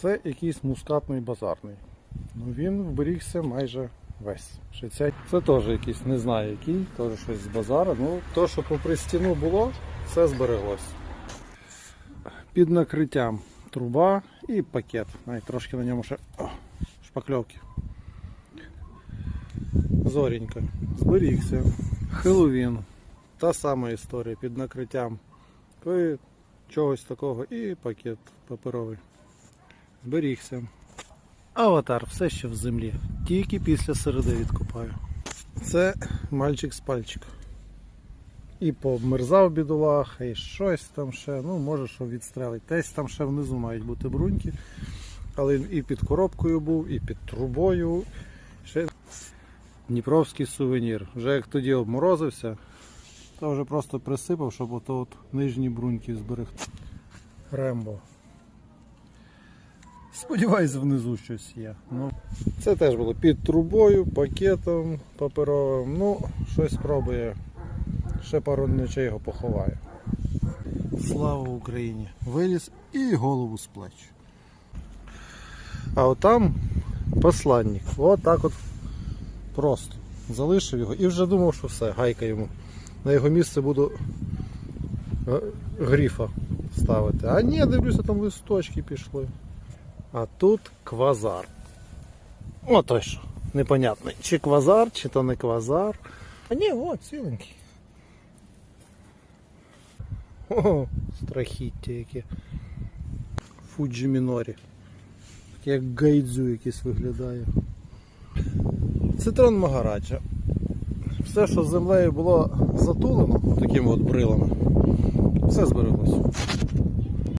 Це якийсь мускатний базарний. Ну він вберігся майже весь. Це теж якийсь, не знаю який, теж щось з базара. Ну, то, що попри стіну було, все збереглось. Під накриттям труба і пакет. Навіть трошки на ньому ще о, шпакльовки. Зорінька. Зберігся. Хеллоуін. Та сама історія під накриттям. Чогось такого і пакет паперовий. Зберігся. Аватар все ще в землі. Тільки після середи відкопаю. Це мальчик з пальчика. І пообмерзав бідолах, і щось там ще, ну може що відстрелить. Десь там ще внизу мають бути бруньки. Але він і під коробкою був, і під трубою. Ще Дніпровський сувенір. Вже як тоді обморозився, то вже просто присипав, щоб ото от нижні бруньки зберегти. Рембо. Сподіваюсь, внизу щось є. Ну, це теж було під трубою, пакетом паперовим. Ну, щось пробує. Ще пару ночей його поховаю. Слава Україні! Виліз і голову з плеч. А отам посланник. От так от просто залишив його і вже думав, що все, гайка йому. На його місце буду е, гріфа ставити. А ні, дивлюся, там листочки пішли. А тут квазар. О, той що. Непонятний. Чи квазар, чи то не квазар. А ні, о, ціленький. О, страхіття яке. Фуджі Мінорі. Як гайдзю якийсь виглядає. Цитрон Магараджа. Все, що з землею було затулено такими от брилами, все збереглося.